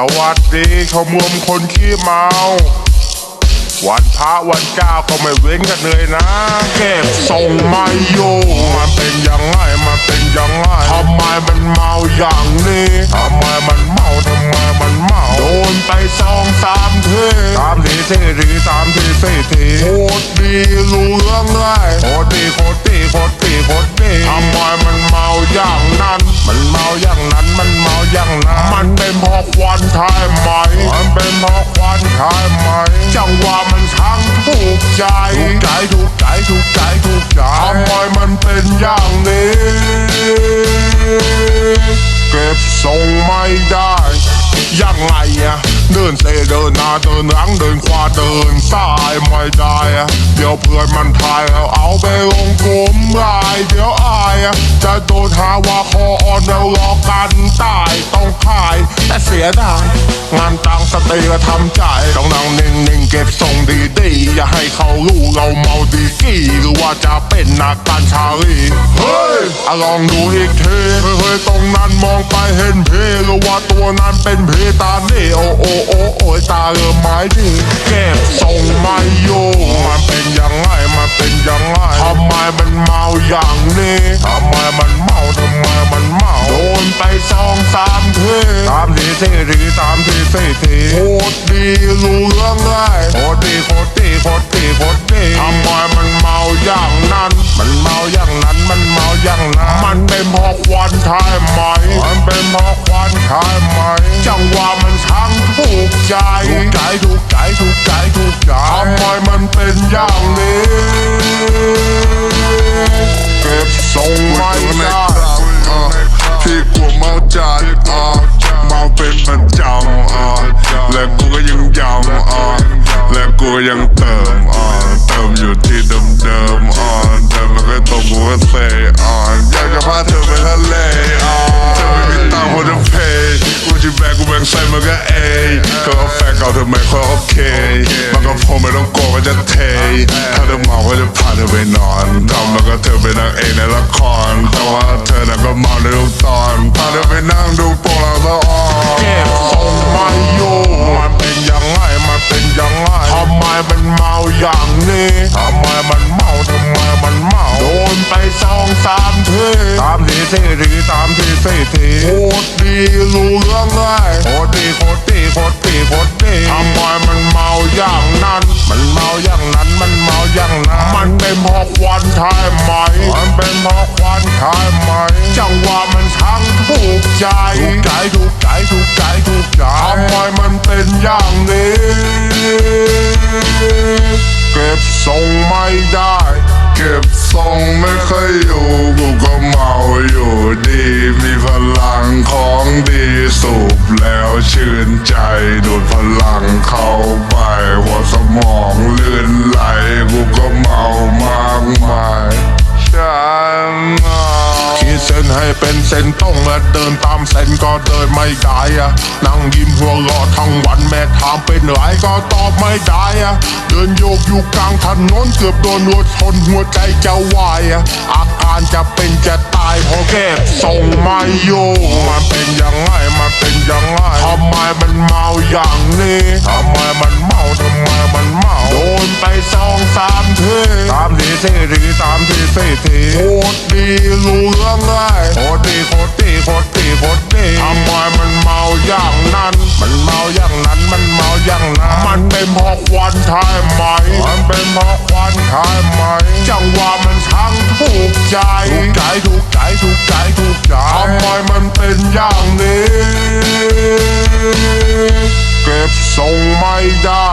สวัสดีชมรมคนขี้เมา วันพระวันเจ้าก็ไม่เว้นกันเลยนะ เก็บทรงไม่อยู่ มันเป็นยังไงมันเป็นยังไงทำไมมันเมาอย่างนี้ทำไมมันเมาทำไมมันเมาโดนไปสองสามทีสามทีสี่ทีสามทีสี่ทีโคตรดีรู้เรื่องเลยโคตรดีโคตรดีโคตรดีโคตรดีทำไมมันเมาอย่างนั้น มันเมาอย่างนั้น อย่างนั้นมันเป็นเพราะควันใช่ไหมมันเป็นเพราะควันใช่ไหมจังหวะมันช่างถูกใจถูกใจถูกใจถูกใจถูกใจทำไมมันเป็นอย่างนี้เก็บทรงไม่ได้ยังไงอะเดินเซเดินหน้าเดินหลังเดินขวาเดินซ้ายไม่ได้อะเดี๋ยวเพื่อนมันทายแล้วเอาไปลงกลมลายเดี๋ยวอา ย จะโดนหาว่าคออ่อนแล้วรอกันตายต้องขาย แต่เสียดายงานตั้งสติก็ทำใจต้องนั่งนิ่งๆเก็บทรงดีๆอย่าให้เขารู้เราเมาดีกี่หรือว่าจะเป็นนักการชาลีเฮ้ยอะลองดูอีกทีเฮ้ยตรงนั้นมองไปเห็นเพหรือว่าตัวนั้นเป็นเพตาเน่โอโอโอโอยตาเริ่มไม้ดีเก็บทรงไม่อยู่มันเป็นยังไงมันเป็นยังไงทำไมมันเมาามทีโคตรดีรู้เรื่องเลยโคตรดีโคตรดีโคตรดีโคตรดีทำไมมันเมาอย่างนั้น มันเมาอย่างนั้นมันเมาอย่างนั้นมันเป็นเพราะควันใช่ไหมมันเป็นเพราะควันใช่ไหมจังหวะมันช่างถูกใจถูกใจถูกใจถูกใจถูกใจทำไมมันเป็นอย่างนี้ ยังเติมอะเติมอยู่ที่เดิมๆอะเดิมแล้วก็ตรงกูก็เซอะอยากจะพาเธอไปทะเลอะเธอไม่มีตังค์พอจะเพย์กูจะแบกกูแบกใส่มันก็เอยก็เอาแฟนเก่าเธอไม่ค่อยโอเคมันก็พอไม่ต้องโกลัวก็จะเทถ้าเธอเมาก็จะพาเธอไปนอนทำแล้วก็เธอเป็นนางเอกในละครามทีสี่ทีโคตรดีรู้เรื่องเลยโคตรดีโคตรดีโคตรดีโคตรดีทำไมมันเมาอย่างนั้น มันเมาอย่างนั้นมันเมาอย่างนั้นมันเป็นเพราะควันใช่ไหมมันเป็นเพราะควันใช่ไหมจังหวะมันช่างถูกใจถูกใจถูกใจถูกใจถูกใจทำไมมันเป็นอย่างนี้ เก็บทรงไม่ได้ เก็บทรงไม่เคยอยู่กูก็เมาอยู่ เป็นเส้นต้องและเดินตามเส้นก็เดินไม่ได้อะนั่งยิ้มหัวเราะทั้งวันแม่ถามเป็นไรก็ตอบไม่ได้อะเดินโยกอยู่กลางถนนเกือบโดนรถชนหัวใจจะวายอะอาการจะเป็นจะตายเพราะเก็บทรงไม่อยู่มันเป็นยังไงมันเป็นยังไงทำไมมันเมาอย่างนี้ทำไมมันเมาทำไมมันเมาโดนไปสองสามที สามทีสี่ทีสามทีสี่ทีโคตรดีรู้เรื่องเลยโคตรดีโคตรดีโคตรดีโคตรดีทำไมมันเมาอย่างนั้น มันเมาอย่างนั้นมันเมาอย่างนั้น มันเป็นเพราะควันใช่ไหม มันเป็นเพราะควันใช่ไหม จังหวะมันช่างถูกใจถูกใจถูกใจถูกใจถูกใจทำไมมันเป็นอย่างนี้ เก็บทรงไม่ได้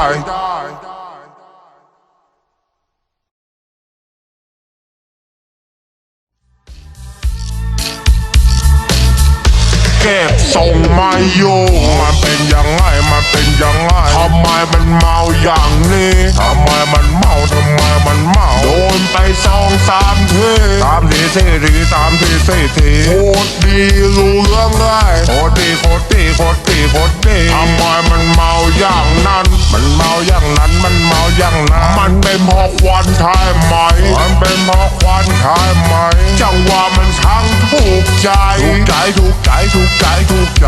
เก็บทรงไม่อยู่มันเป็นยังไงมันเป็นยังไงทำไมมันเมาอย่างนี้ทำไมมันเมาทำไมมันเมาโดนไปสองสามทีสามทีสี่ทีสามทีสี่ทีโคตรดีรู้เรื่องเลยโคตรดีโคตรดีโคตรดีโคตรดีทำไมมันเมาอย่างนั้น มันเมาอย่างนั้นมันเมาอย่างนั้นมันเป็นเพราะควันใช่ไหมมันเป็นเพราะควันใช่ไหมจังหวะมันช่าง ถูกใจ ถูกใจ ถูกใจ ถูกใจ ถูกใจ